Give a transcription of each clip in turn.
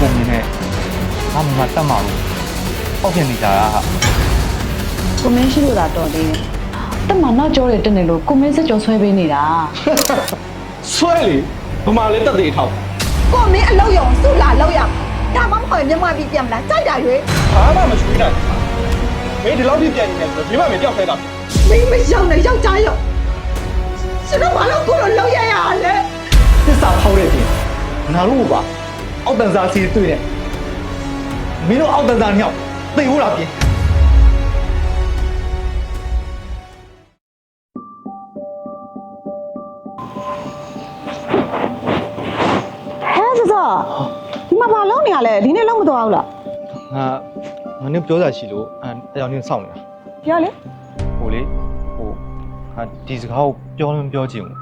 ကိုမင်းနဲ့ငါမမတတ်မှာလို့ဟောက်ပြန်နေကြတာဟာကိုမင်းရှိလို့သာတော်သေးတယ်တက်မနောက်ကြောတွေတက်နေလို့ကိုမင်းစက်ကြောဆွဲပေးနေတာဆွဲလေဘမလေးတက်သေးထောက်ကိုမင်းအလောက်ရောင်စုလာလောက်ရဒါမှမဟုတ်မြန်မာပြည်ပြန်မလားကြိုက်တာရွေးဘာမှမချွေးနိုင်မင်းဒီလောက်ပြပြန်နေတယ်ဆိုတော့မိမမင်းတယောက်ဖဲတာမင်းမရောက်နဲ့ယောက်ျားရောရှင်တို့ဘာလို့ကိုလိုလောက်ရရလဲသစ္စာဖောက်တဲ့ပြင်ငါတို့ကပါ အောက်တန်စာစီတွေ့တယ်မင်းတို့အောက်တန်စာညောက်သိဖို့လားပြင်ဟဲ့စောစောဒီမှာဘာလုံးနေရလဲဒီနေ့လုံးမတော်ဘူးလားငါငါနဲ့ပြောတာရှိလို့အဲအကြောင်းချင်းစောင့်နေတာပြောလေဟိုလေဟိုဟာဒီစကားကိုပြောလည်းမပြောချင်ဘူး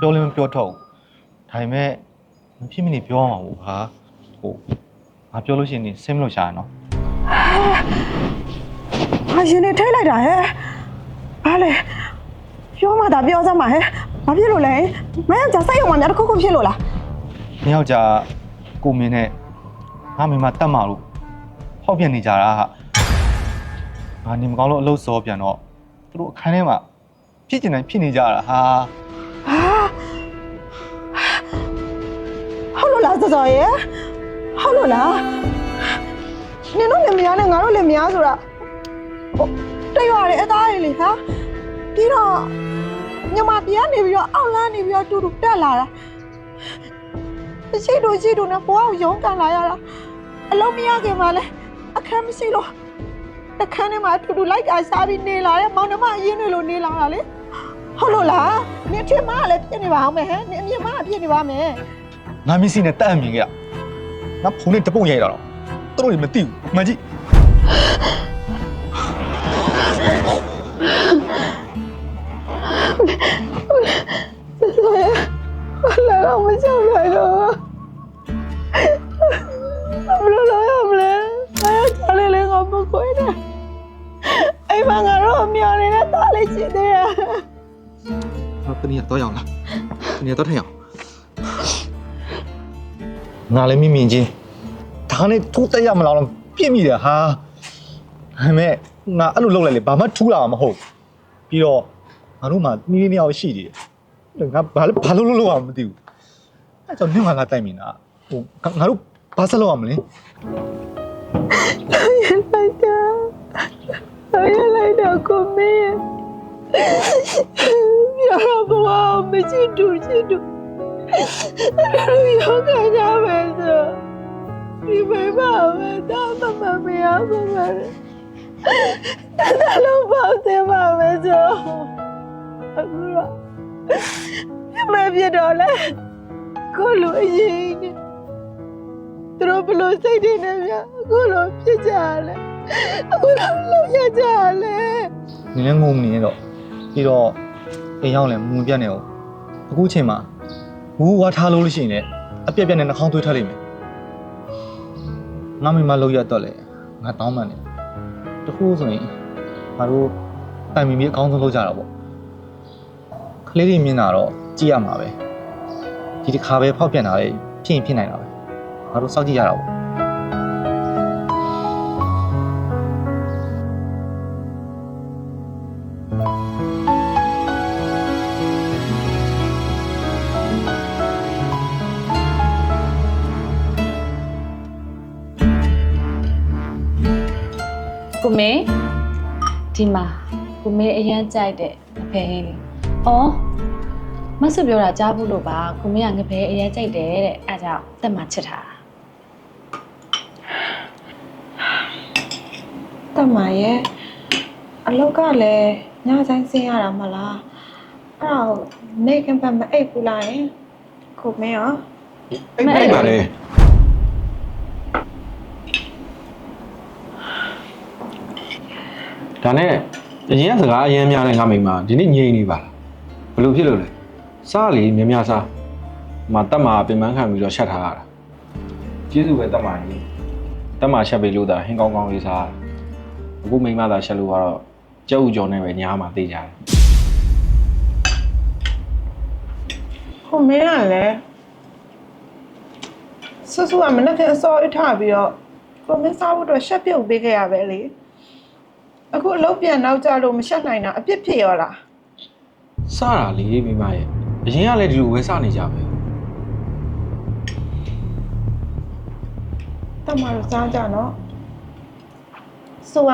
ပြောလည်းမပြောတော့ဘူးဒါပေမဲ့ မဖြစ်မနေပြောအောင်ဘူးဟာဟိုငါပြောလို့ရှိရင်ဆင်းမလို့ရှာရနော်ဟာရှင်နေထိတ်လိုက်တာဟဲ့ဘာလဲပြောမှသာပြောစမ်းပါဟဲ့ဘာဖြစ်လို့လဲမင်းကစိတ်ရောမှများတစ်ခုခုဖြစ်လို့လားနှစ်ယောက်ကြာကိုမင်းနဲ့ငါမိမတတ်မှာလို့ဟောက်ပြန်နေကြတာဟာငါနေမကောင်းလို့အလုပ်စောပြန်တော့သူတို့အခန်းထဲမှာဖြစ်ကျင်တိုင်းဖြစ်နေကြတာဟာ လို့လားစောစောရဲ့ဟုတ်လို့လားနင်တို့လည်းမယားနဲ့ငါတို့လည်းမယားဆိုတာဟိုတရွာတယ်အသားရည်လေဟာပြီးတော့ညမပြားနေပြီးတော့အောက်လန်းနေပြီးတော့တူတူတက်လာတာရှိတို့ရှိတို့နဲ့ဘွားကိုရုန်းကန်လာရတာအလုံးမရခင်မှာလဲအခန်းမရှိလို့တခန်းထဲမှာအတူတူလိုက်တာစားပြီးနေလာတယ်မောင်နှမအရင်တွေလိုနေလာတာလေဟုတ်လို့လားနင်အထင်မကလည်းဖြစ်နေပါအောင်မယ်ဟဲ့နင်အမြင်မကဖြစ်နေပါမယ် ငါမျက်စိနဲ့တက်အမြင်ခဲ့ရငါဖုန်းနဲ့တပုတ်ရိုက်တာတော့သူတို့တွေမသိဘူးမှန်ကြည့်ဘာလဲတော့မချောက်လိုက်တော့ဘယ်လိုလုပ်ရမလဲအဲချားလေးလေးငါမခွေးနဲ့အိမ်မှာငါတို့အမြော်နေတဲ့တားလေးရှိသေးတယ်ဟောတနည်းတော့ရအောင်လားတနည်းတော့ထိုင်အောင် ငါလည်းမြင်မြင်ချင်းဒါနဲ့ထိုးတက်ရမလားတော့ပြစ်မိတယ်ဟာဒါပေမဲ့ငါအဲ့လိုလုပ်လိုက်လေဘာမှထူးလာမှာမဟုတ်ပြီးတော့ငါတို့မှမိမိနှစ်ယောက်ရှိတယ်ငါဘာလို့ဘာလို့လုပ်လို့အောင်မသိဘူးအဲ့ကြောင့်နင့်ငါလာတိုက်မိတာဟိုငါတို့ဘာဆက်လုပ်ရမလဲလိုက်တာရလိုက်တော့ကိုမင်းပြောတော့ဘဝမရှိတူရှိတူ ရောကကြမယ်ဆိုဒီမေမပဲတာမမမရပါမယ်တာလုံးပေါင်းတယ်ပါမယ်ဆိုအခုတော့မပြတော့လဲကိုလိုအရင်ကသူတို့ဘလို့စိတ်တွေနဲ့များအခုလိုဖြစ်ကြလဲအခုလိုလုံးရကြလဲနင်းလည်းငုံနေတော့ပြီးတော့အိမ်ရောက်လည်းမဝင်ပြတ်နေအောင်အခုချိန်မှာ ဝူဝါထားလို့လို့ရှိရင်လည်းအပြက်ပြက်နဲ့နှာခေါင်းသွေးထွက်လိမ့်မယ်ငါမိမလောက်ရတော့လေငါတောင်းမှန်တယ်တခုဆိုရင်ငါတို့တိုင်မီမီအကောင်းဆုံးလုပ်ကြတာပေါ့ကလေးတွေမြင်တာတော့ကြည့်ရမှာပဲဒီတစ်ခါပဲဖောက်ပြန်တာလေဖြစ်ရင်ဖြစ်နိုင်တာပဲငါတို့စောင့်ကြည့်ရတာပေါ့ ကိုမင်းဒီမှာကိုမင်းအရန်ကြိုက်တဲ့အဖေဟင်းလေး။အော်မဆူပြောတာကြားဘူးလို့ပါကိုမင်းကငပဲအရန်ကြိုက်တယ်တဲ့အဲဒါကြောင့်တက်မှချစ်ထားတာတတ်မှာရဲ့အလောက်ကလည်းညဆိုင်ဆင်းရတာမလားအဲ့ဒါကိုနေကံပတ်မအိပ်ဘူးလားယင်ကိုမင်းရော အိတ်ပိတ်ပါလေ ဒါနဲ့အရင်ကစကားအရင်များတဲ့ငါမိမဒီနေ့ငြိမ်နေပါလားဘယ်လိုဖြစ်လို့လဲစားလေမြများစားမတက်မှာပြင်ပန်းခံပြီးတော့ရှက်ထားရတာကျေးဇူးပဲတက်မှာကြီးတက်မှာရှက်ပေးလို့သာဟင်းကောင်းကောင်းလေးစားအခုမိမသာရှက်လို့ကတော့ကြောက်ဥကြော်နဲ့ပဲညားမှာသိကြတယ်ကိုမင်းကလည်းဆူဆူကမနေ့ကအစောအထားပြီးတော့ကိုမင်းစားဖို့အတွက်ရှက်ပြုတ်ပေးခဲ့ရပဲလေ အခုအလုပ်ပြန်နောက်ကြလို့မရှက်နိုင်တာအပြစ်ဖြစ်ရောလားစတာလေမိမရဲ့အရင်ကလည်းဒီလိုပဲစနေကြပဲတမတို့စားကြနော်ဆိုက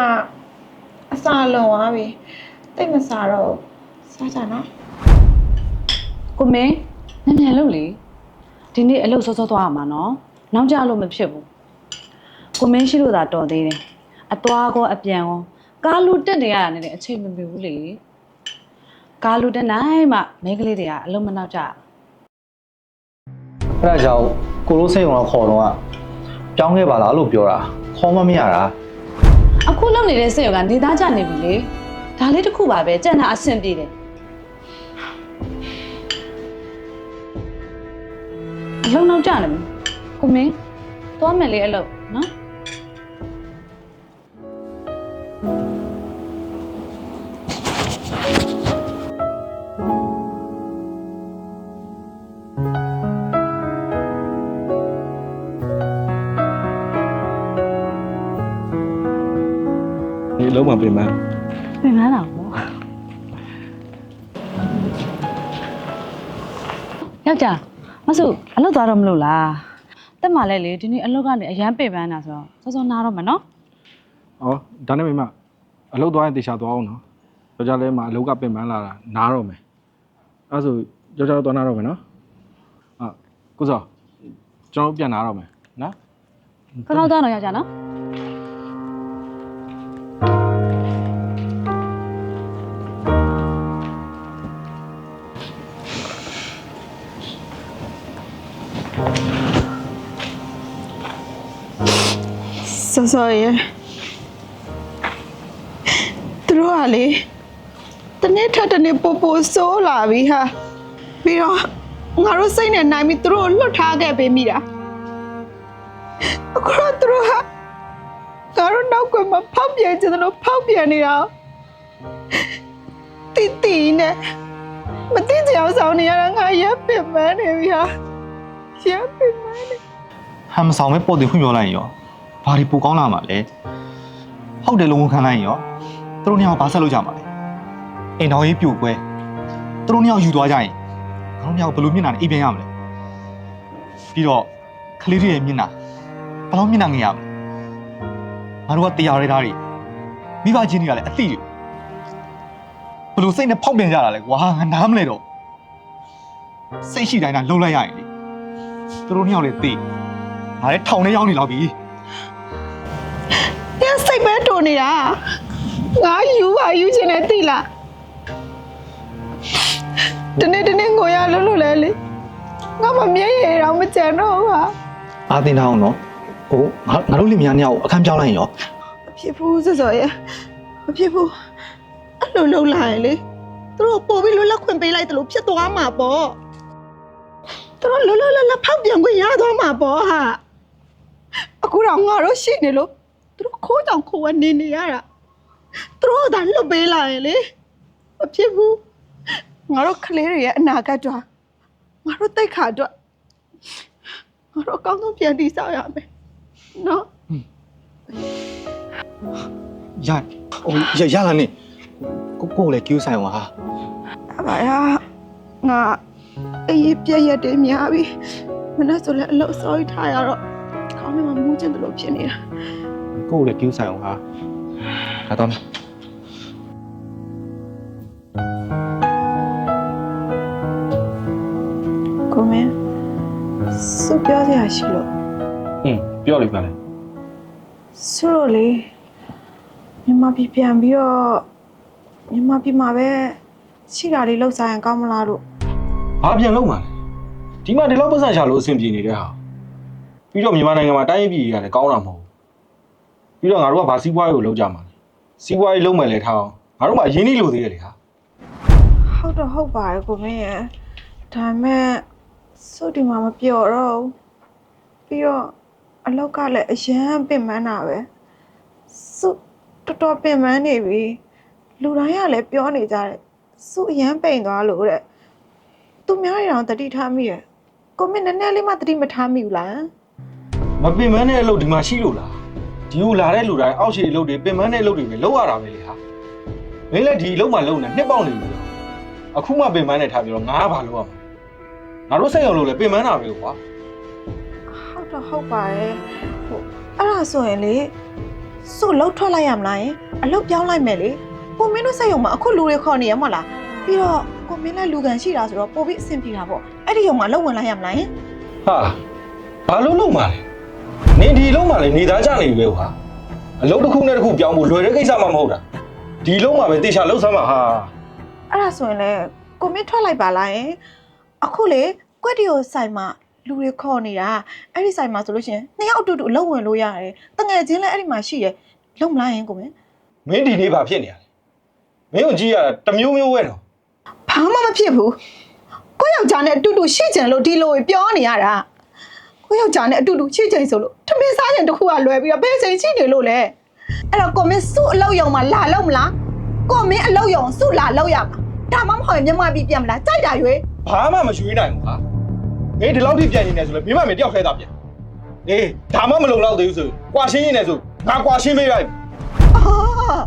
အစာလွန်သွားပြီတိတ်မစားတော့စားကြနော်ကိုမင်းနည်းနည်းလုပ်လေဒီနေ့အလုပ်စောစောသွားရမှာနော်နောက်ကြလို့မဖြစ်ဘူးကိုမင်းရှိလို့သာတော်သေးတယ်အသွားကောအပြန်ကော ကားလူတက်နေရတာနဲ့လည်းအချိန်မမီဘူးလေကားလူတက်နိုင်မှမိန်းကလေးတွေကအလုပ်မနောက်ကြဘူးအဲ့ဒါကြောင့်ကိုလိုစိတ်အောင်ခေါ်တော့ကပြောင်းခဲ့ပါလားလို့ပြောတာခေါ်မမရတာအခုလုပ်နေတဲ့စိတ်ရောကနေသားကြနေပြီလေဒါလေးတစ်ခုပါပဲကြက်နာအဆင်ပြေတယ်အလုံးနောက်ကြနေပြီကိုမင်းသွားမယ်လေအလုပ်နော် ဆုအလုပ်သွားတော့မလို့လားတက်မှလည်းလေဒီနေ့အလုပ်ကနေအရန်ပင်ပန်းတာဆိုတော့စောစောနားတော့မယ်နော်ဩဒါနဲ့မိမအလုပ်သွားရင်တေချာသွားအောင်နော်ယောက်ျားလည်းမအလုပ်ကပြင်ပန်းလာတာနားတော့မယ်အဲ့ဒါဆိုယောက်ျားတော့သွားနားတော့မယ်နော်အာကိုစောကျွန်တော်တို့ပြန်နားတော့မယ်နော်ကောင်းကောင်းသွားတော့ယောက်ျားနော် စောစောရဲ့သူတို့ကလေတနေ့ထက်တနေ့ပိုပိုဆိုးလာပြီဟာပြီးတော့ငါတို့စိတ်နဲ့နိုင်ပြီးသူတို့ကိုလွတ်ထားခဲ့ပေးမိတာအခုတော့သူတို့ဟာငါတို့နောက်ကမှဖောက်ပြန်ကြတယ်လို့ဖောက်ပြန်နေတာတီတီနဲ့မသိကြအောင်ဆောင်နေရတာငါရပ်ပင်ပန်းနေပြီဟာရပ်ပင်ပန်းနေ ဟမ်မဆောင်ပဲပေါ်တင်ဖွင့်ပြောလိုက်ရင်ရောဘာဒီပူကောင်းလာမှာလဲဟုတ်တယ်လုံးဝခံလိုက်ရင်ရောသူတို့နှစ်ယောက်ဘာဆက်လုပ်ကြမှာလဲအိမ်တော်ကြီးပြိုကွဲသူတို့နှစ်ယောက်ယူသွားကြရင်ငါတို့နှစ်ယောက်ဘယ်လိုမျက်နှာနဲ့အိပ်ပြန်ရမလဲပြီးတော့ကလေးတွေရဲ့မျက်နှာဘယ်လိုမျက်နှာငယ်ရမလဲငါတို့ကတရားရဲသားတွေမိဘချင်းတွေကလည်းအသိတွေဘယ်လိုစိတ်နဲ့ဖောက်ပြန်ကြတာလဲကွာငါနားမလဲတော့စိတ်ရှိတိုင်းကလှုပ်လိုက်ရရင်လေသူတို့နှစ်ယောက်လည်းသိ ငါလည်းထောင်ထဲရောက်နေတော့ပြီ။တင်းစိတ်ပဲတိုနေတာ။ငါယူပါယူချင်တယ်သိလား။တနေ့တနေ့ငိုရလို့လို့လဲလေ။ငါမမြဲရတော့မကြံတော့ဘူးဟာအာတင်ထားအောင်နော်ဟိုငါငါတို့လင်မယားနှစ်ယောက်အခန်းပြောင်းလိုက်ရင်ရော။မဖြစ်ဘူးစောစောရဲ့။မဖြစ်ဘူး။အဲ့လိုလုပ်လာရင်လေ။သူတို့ပို့ပြီးလွတ်လပ်ခွင့်ပေးလိုက်တယ်လို့ဖြစ်သွားမှာပေါ့။သူတို့လွတ်လွတ်လပ်လပ်ဖောက်ပြန်ခွင့်ရသွားမှာပေါ့ဟာ။ အခုတော့ငါတို့ရှိနေလို့သူတို့ခိုးကြောင်ခိုးဝနေနေရတာ။သူတို့ကလွတ်ပေးလာရင်လေ။မဖြစ်ဘူး။ငါတို့ကလေးတွေရဲ့အနာဂတ်တော့ငါတို့တိတ်ခါတော့ငါတို့အကောင်းဆုံးပြန်တည်ဆောက်ရမယ်။နော်ရဟိုရရလာနေကိုကိုလည်းကျူးဆိုင်အောင်ဟာအပါရငါအေးပြည့်ရက်တည်းများပြီမနေ့ဆိုလည်းအလုပ်စောကြီးထားရတော့ ခေါင်းထဲမှာမူးကျင်တယ်လို့ဖြစ်နေတာကိုလည်းကျူးဆိုင်အောင်ဟာဒါတော့ကိုမင်းစုပြောစရာရှိလို့ဟင်းပြောလိမ့်ပါလေစုလို့လေမြန်မာပြည်ပြန်ပြီးတော့မြန်မာပြည်မှာပဲရှိတာလေးလှုပ်စားရင်ကောင်းမလားလို့ဘာပြန်လုပ်မှာလဲဒီမှာဒီလောက်ပတ်စံချလို့အဆင်ပြေနေတဲ့ဟာ ပြီးတော့မြန်မာနိုင်ငံမှာတိုင်းပြည်ကြီးကလည်းကောင်းတာမဟုတ်ဘူးပြီးတော့ငါတို့ကဘာစီးပွားရေးကိုလုပ်ကြမှာလဲစီးပွားရေးလုပ်မယ်လေထားအောင်ငါတို့မှအရင်ကြီးလိုသေးတယ်လေဟာဟုတ်တော့ဟုတ်ပါတယ်ကိုမင်းရဲ့ဒါပေမဲ့စုဒီမှာမပြော့တော့ဘူးပြီးတော့အလောက်ကလည်းအရန်ပင်ပန်းတာပဲစုတော်တော်ပင်ပန်းနေပြီလူတိုင်းကလည်းပြောနေကြတယ်စုအရန်ပိန်သွားလို့တဲ့သူများရအောင်တတိထားမိရယ်ကိုမင်းနည်းနည်းလေးမှတတိမထားမိဘူးလား မပင်မနဲ့အလုပ်ဒီမှာရှိလို့လားဒီကိုလာတဲ့လူတိုင်းအောက်ခြေအလုပ်တွေပင်မနဲ့အလုပ်တွေပဲလုပ်ရတာပဲလေဟာမင်းလည်းဒီအလုပ်မှလုပ်နေနှစ်ပေါက်နေပြီအခုမှပင်မနဲ့ထားပြီးတော့ငါကဘာလုပ်ရမှာငါတို့စိတ်အောင်လုပ်လဲပင်မတာပဲကွာဟုတ်တော့ဟုတ်ပါရဲ့ဟိုအဲ့ဒါဆိုရင်လေစုလှုပ်ထွက်လိုက်ရမလားယင်အလုပ်ပြောင်းလိုက်မယ်လေကိုမင်းတို့စက်ရုံမှာအခုလူတွေခေါ်နေရမလားပြီးတော့ကိုမင်းလည်းလူကန်ရှိတာဆိုတော့ပို့ပြီးအဆင်ပြေတာပေါ့အဲ့ဒီရုံမှာလုပ်ဝင်လိုက်ရမလားယင်ဟာဘာလို့လုပ်မှာလဲ နေဒီလုပ်မှာလဲနေသားကြနေပြီပဲကွာအလုပ်တစ်ခုနဲ့တစ်ခုပြောင်းဖို့လွယ်တဲ့ကိစ္စမှမဟုတ်တာဒီလုံးမှာပဲတေချာလှုပ်ဆမ်းမှာဟာအဲ့ဒါဆိုရင်လေကိုမင်းထွက်လိုက်ပါလားယင်အခုလေကွက်တီကိုဆိုင်မှာလူတွေခေါ်နေတာအဲ့ဒီဆိုင်မှာဆိုလို့ရှရင်နှစ်ယောက်အတူတူအလုပ်ဝင်လို့ရတယ်တငယ်ချင်းလည်းအဲ့ဒီမှာရှိရလုံမလားယင်ကိုမင်းမင်းဒီနေ့ဘာဖြစ်နေရလဲမင်းကိုကြည့်ရတာတစ်မျိုးမျိုးပဲနော်ဘာမှမဖြစ်ဘူးကိုယောက်ျားနဲ့အတူတူရှိကြံလို့ဒီလိုပြောနေရတာ ကိုယောက်ျားနဲ့အတူတူရှိကြံဆိုလို့ထမင်းစားကြံတစ်ခုကလွယ်ပြီးတော့ဘယ်ချိန်ရှိနေလို့လဲအဲ့တော့ကိုမင်းစုအလောက်ယုံမှာလာလို့မလားကိုမင်းအလောက်ယုံစုလာလောက်ရမှာဒါမှမဟုတ်ရင်မြန်မာပြည်ပြန်မလားကြိုက်တာရွေးဘာမှမရွှေးနိုင်ဘူးဟာမင်းဒီလောက်ထိပြန်နေနေဆိုလဲမင်းမမင်းတယောက်ထဲသာပြန်အေးဒါမှမလုံလောက်သေးဘူးဆိုကွာရှင်းရင်းနေဆိုငါကွာရှင်းမေးလိုက်အော်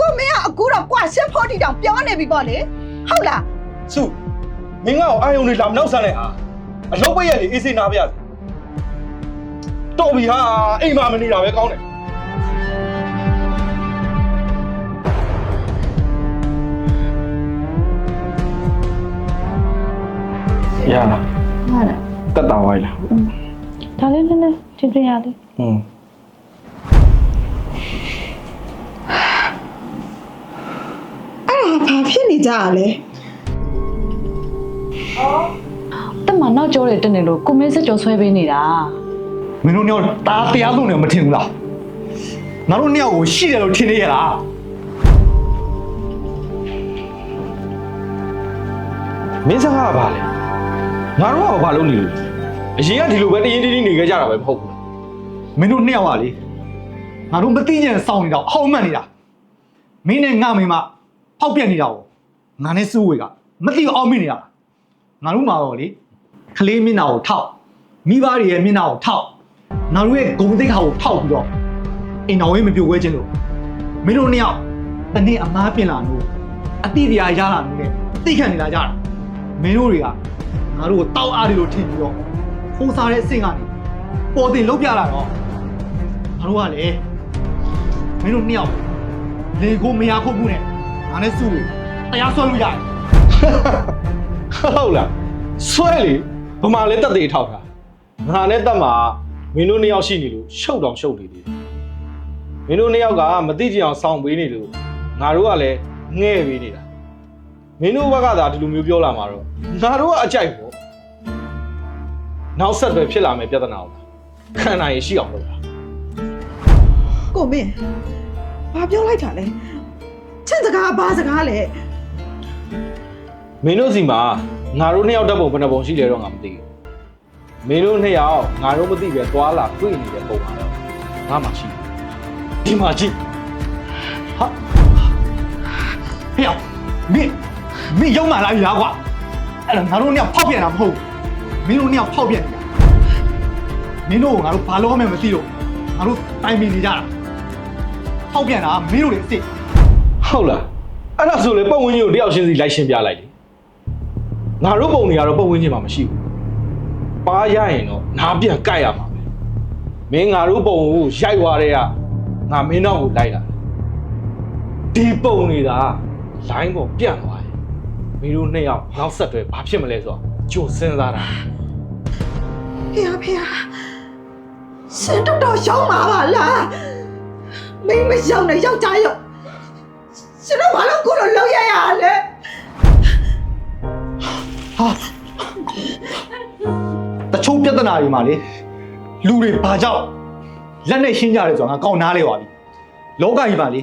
ကိုမင်းကအခုတော့ကွာရှစ်ဖို့တီတောင်ပြောနေပြီပေါ့လေဟုတ်လားစုမင်းကအာယုံတွေလာမနောက်ဆန်းနဲ့ဟာ အလုပ်ပိတ်ရလေအေးစေးနာပါရစေတော်ပြီဟာအိမ်မှာမနေတာပဲကောင်းတယ်ရလားဟုတ်လားတက်တာဝိုင်းလားဒါလေးနည်းနည်းတင်ပြရလေးอืมအဲ့ဒါဘာဖြစ်နေကြရလဲတက် မနောက်ကျော်တွေတက်နေလို့ကိုမင်းစက်ကြော်ဆွဲပေးနေတာမင်းတို့နှစ်ယောက်တားတရားလုံးနေမထင်ဘူးလားငါတို့နှစ်ယောက်ကိုရှိတယ်လို့ထင်နေရလားမင်းစကားကဘာလဲငါတို့ကဘာလုပ်နေလို့အရင်ကဒီလိုပဲတရင်တင်းတင်းနေခဲ့ကြတာပဲမဟုတ်ဘူးလားမင်းတို့နှစ်ယောက်ကလေငါတို့မသိကြစောင်းနေတာအဟောင်းမှန်နေတာမင်းနဲ့ငါမိမဖောက်ပြက်နေတာကိုငါနဲ့စူးဝေကမသိအောင်မိနေတာငါတို့မှာတော့လေ ကလေးမျက်နှာကိုထောက်မိဘတွေရဲ့မျက်နှာကိုထောက်ငါတို့ရဲ့ဂုံတိတ်ခါကိုထောက်ပြီးတော့အိမ်တော်ရေးမပြိုခွဲခြင်းလို့မင်းတို့နှစ်ယောက်တနေ့အမားပြင်လာလို့အတိတရားရလာလို့နဲ့သိခံနေလာကြတာမင်းတို့တွေကငါတို့ကိုတောက်အားတွေလို့ထင်ပြီးတော့ခိုးစားတဲ့အဆင့်ကနေပေါ်တင်လုပ်ပြလာတော့ငါတို့ကလည်းမင်းတို့နှစ်ယောက်လေကိုမရခုတ်မှုနဲ့ငါနဲ့စုလို့တရားဆွဲလို့ရတယ်ဟုတ်လားဆွဲလေ ဗမာလဲတက်သေးထောက်တာငါနဲ့တက်မှာမင်းတို့နှစ်ယောက်ရှိနေလို့ရှုပ်တောင်ရှုပ်နေသေးတယ်မင်းတို့နှစ်ယောက်ကမသိကြအောင်စောင့်ပေးနေလို့ငါတို့ကလည်းငဲ့ပေးနေတာမင်းတို့ဘက်ကသာဒီလိုမျိုးပြောလာမှာတော့ငါတို့ကအကြိုက်ပေါ့နောက်ဆက်တွဲဖြစ်လာမယ့်ပြဿနာကိုခံနိုင်ရရှိအောင်လုပ်တာကိုမင်းဘာပြောလိုက်တာလဲချစ်စကားဘာစကားလဲမင်းတို့စီမှာ ငါတို့နှစ်ယောက်တက်ပုံဘယ်နှပုံရှိလဲတော့ငါမသိဘူးမင်းတို့နှစ်ယောက်ငါတို့မသိပဲသွားလာတွေ့နေတဲ့ပုံမှာတော့ငါမှရှိတယ်ဒီမှာကြည့်ဟာဟေ့အောင်မင်းမင်းရုံမှလာပြီလားကွာအဲ့ဒါငါတို့နှစ်ယောက်ဖောက်ပြန်တာမဟုတ်ဘူးမင်းတို့နှစ်ယောက်ဖောက်ပြန်နေတာမင်းတို့ကငါတို့ဘာလို့မှမသိလို့ငါတို့တိုင်ပင်နေကြတာဖောက်ပြန်တာကမင်းတို့တွေအစ်စ်ဟုတ်လားအဲ့ဒါဆိုလေပတ်ဝန်းကျင်ကိုတယောက်ချင်းစီလိုက်ရှင်းပြလိုက်လေ ငါတို့ပုံတွေကတော့ပတ်ဝန်းကျင်မှာမရှိဘူးပါရရင်တော့နားပြန်ကြိုက်ရမှာပဲမင်းငါတို့ပုံကိုရိုက်သွားတဲ့ကငါမင်းတော့ကိုလိုက်လာတယ်ဒီပုံနေတာလိုင်းပေါ်ပြန့်သွားတယ်မင်းတို့နှစ်ယောက်နောက်ဆက်တွဲဘာဖြစ်မလဲဆိုတော့ကြိုစဉ်းစားတာဖေဟာဖေဟာရှင်တော့တော့ရောက်မှာပါလားမင်းမရောက်နဲ့ယောက်ျားရောက်ရှင်တော့ဘာလို့ကိုလိုလောက်ရရလဲ ဟာတချို့ပြဿနာတွေမှာလေလူတွေဘာကြောင့်လက်နဲ့ရှင်းကြတယ်ဆိုတော့ငါကောင်းနားလဲပါပြီလောကကြီးမှာလေ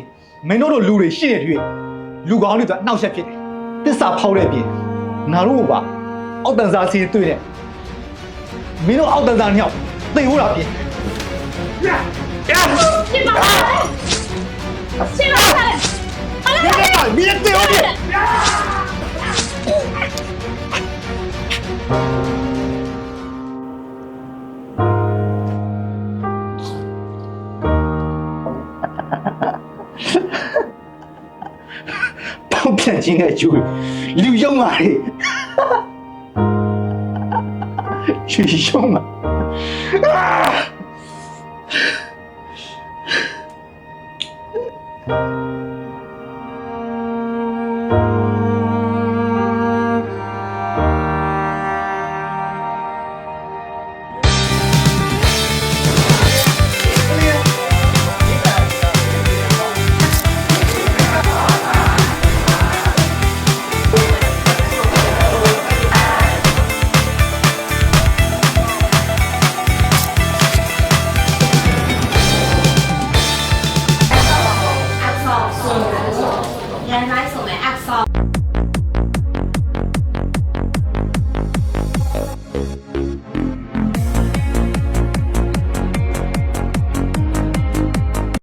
မင်းတို့တို့လူတွေရှိနေတွေ့လူကောင်းတွေဆိုအနှောက်အယှက်ဖြစ်တယ်တစ္ဆာဖောက်တဲ့အပြင်ငါတို့ကပါအောက်တန်စားစီတွေ့တယ်မင်းတို့အောက်တန်စားနှစ်ယောက်သိဟုတ်တာပြင်မင်းသိဟုတ်ပြင် 旁边进来就刘英啊嘞，刘英啊，啊！